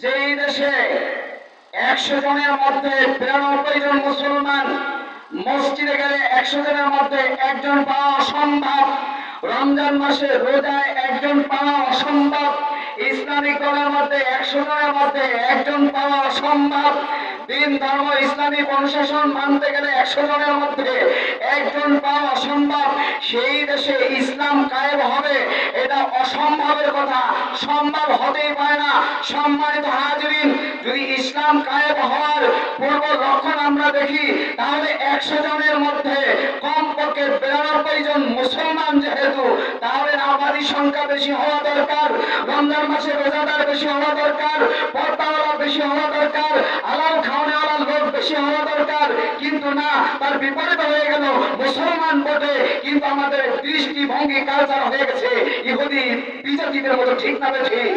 যে এই দেশে একশো জনের মধ্যে বিরানব্বই জন মুসলমান মসজিদে গেলে একশো জনের মধ্যে একজন পাওয়া অসম্ভব, রমজান মাসে রোজায় একজন পাওয়া অসম্ভব, ইসলামিক দলের মধ্যে একশো জনের মধ্যে একজন পাওয়া অসম্ভব, দিন ধর্ম, ইসলামিক অনুশাসন মানতে গেলে একশো জনের মধ্যে একজন পাওয়া অসম্ভব সেই দেশে ইসলাম কায়েম হবে, এটা অসম্ভবের কথা। সম্ভব হতেই পারে না। সম্মানিত হাজরিন, যদি ইসলাম কায়েম হওয়ার পূর্ব লক্ষণ আমরা দেখি, তাহলে একশো জনের মধ্যে কমপক্ষে বিরানব্বই জন মুসলমান যেহেতু, তাহলে আবাদী সংখ্যা বেশি হওয়া দরকার, রমজান মাসে রোজাদার বেশি হওয়া দরকার, পর্দাওয়ালা বেশি হওয়া দরকার লোক বেশি হওয়া দরকার, কিন্তু না, তার বিপরীত হয়ে গেল মুসলমান বটে কিন্তু আমাদের দৃষ্টিভঙ্গি কালচার হয়ে গেছে, ইহুদি বিজাতিদের মতো ঠিক না ঠিক।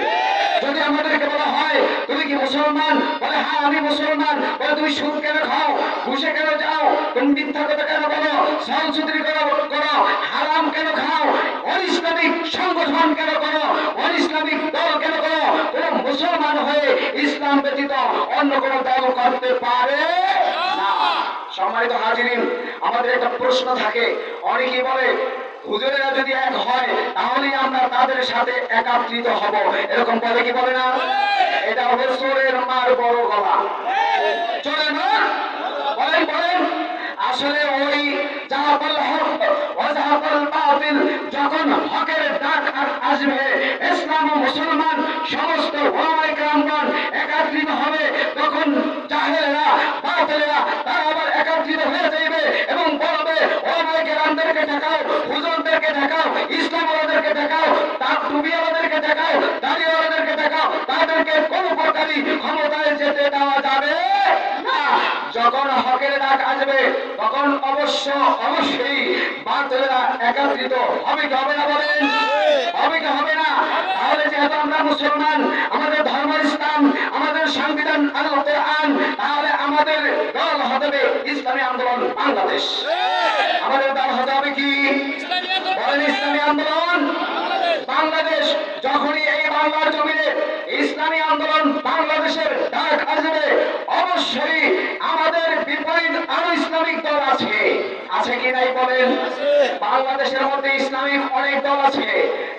যদি আমাদেরকে বলা হয়, তুমি কি মুসলমান? বলে হ্যাঁ আমি মুসলমান। বলে, তুমি সুদ কেন খাও? ঘুষে কেন যাও? তুমি মিথ্যা কথা কেন বলো? সাল সুদরি করো করো। হারাম কেন খাও? অনিসলামিক সংগঠন কেন করো? অনিসলামিক দল কেন করো? কোন মুসলমান হয়ে ইসলাম ব্যতীত অন্য কোন দল করতে পারে সম্মানিত হাজিরিন, আমাদের একটা প্রশ্ন থাকে। অনেকেই বলে, হুজুরেরা যদি এক হয়, তাহলেই আমরা তাদের সাথে একাত্রিত হব। এরকম বলে কি বলে না? এটা হবে চোরের মার বড় গলা। চোরের মার বলেন বলেন। আসলে ওই জাহাপাল হক ও জাহাপাল বাতিল যখন হকের ডাক আ- আসবে ইসলাম ও মুসলমান সমস্ত ওলামায়ে কেরামগণ একত্রিত হবে তখন জাহেলেরা বাতিলেরা তারা আবার একত্রিত হয়ে যাইবে এবং বলবে ওলামায়ে কেরামদেরকে দেখাও হুজুরদেরকে দেখাও ইসলাম ওলাদেরকে দেখাও তার টুপি ওলাদেরকে দেখাও দাড়ি ওলাদেরকে তাদেরকে কোন প্রকারই ক্ষমতায় যেতে দেওয়া যাবে না। যখন হকের ডাক আসবে তখন অবশ্য অবশ্যই বাতিলেরা একত্রিত হবে কি হবে না বলেন? হবে কি হবে না? তাহলে যেহেতু আমরা মুসলমান আমাদের ধর্ম ইসলাম আমাদের সংবিধান আল কোরআন তাহলে আমাদের দল হবে ইসলামী আন্দোলন বাংলাদেশ। আমাদের দল হতে হবে কি? বলেন ইসলামী আন্দোলন। বাংলাদেশ। যখনই এই বাংলার জমিনে ইসলামী আন্দোলন বাংলাদেশের ডাক আসবে অবশ্যই আমাদের আছে কি নাই বলেন? বাংলাদেশের মধ্যে ইসলামিক অনেক দল আছে।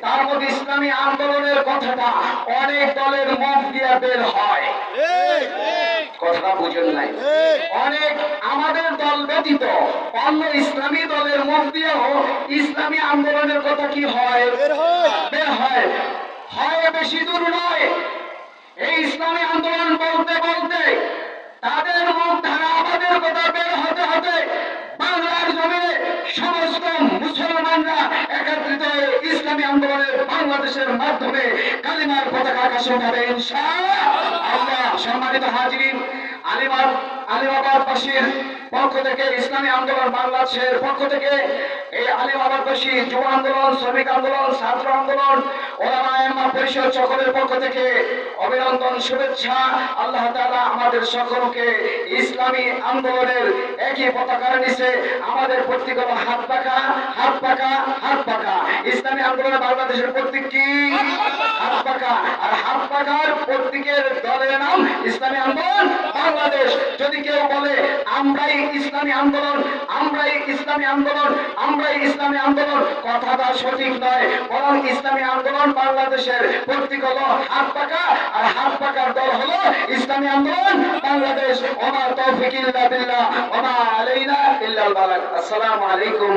তার মধ্যে ইসলামী আন্দোলনের কথাটা অনেক দলের মুখ দিয়ে বের হয়। কথাটা বুঝেন নাই। অনেক আমাদের দল ব্যতীত অন্য ইসলামী দলের মুখ দিয়েও ইসলামী আন্দোলনের কথা কি হয়। বের হয়। হয় বেশি দূর নয়। এই ইসলামী আন্দোলন বলতে বলতে তাদের মুখ ধারা আমাদের কথা বের হতে হতে বাংলার জমিনে সমস্ত মুসলমানরা একত্রিত ইসলামী আন্দোলনের বাংলাদেশের মাধ্যমে কালিমার পতাকা আকাশ উঠাবে ইনশাআল্লাহ। সম্মানিত হাজিরিন, আলিমার আলিমাবাদবাসীর পক্ষ থেকে ইসলামী আন্দোলন বাংলাদেশের পক্ষ থেকে এই আলিমাবাদবাসী যুব আন্দোলন, শ্রমিক আন্দোলন, ছাত্র আন্দোলন ওলামায়মা পরিষদ সকলের পক্ষ থেকে অভিনন্দন, শুভেচ্ছা। আল্লাহ তাআলা আমাদের সকলকে ইসলামী আন্দোলনের একই পতাকার নিচে আমাদের প্রতীক হলো হাত পাকা ইসলামী বাংলাদেশের প্রতীক কি? আর হাত পাকার প্রতীকের দলের নাম ইসলামী আন্দোলন বাংলাদেশ। যদি কেউ বলে, আমরাই ইসলামী আন্দোলন, আমরাই ইসলামী আন্দোলন, আমরাই ইসলামী আন্দোলন, কথাটা সঠিক নয়। বরং ইসলামী আন্দোলন বাংলাদেশের প্রতীক হলো হাত পাকা আর হাত পাকার দল হলো ইসলামী আন্দোলন বাংলাদেশ। আলাইনা আসসালামু আলাইকুম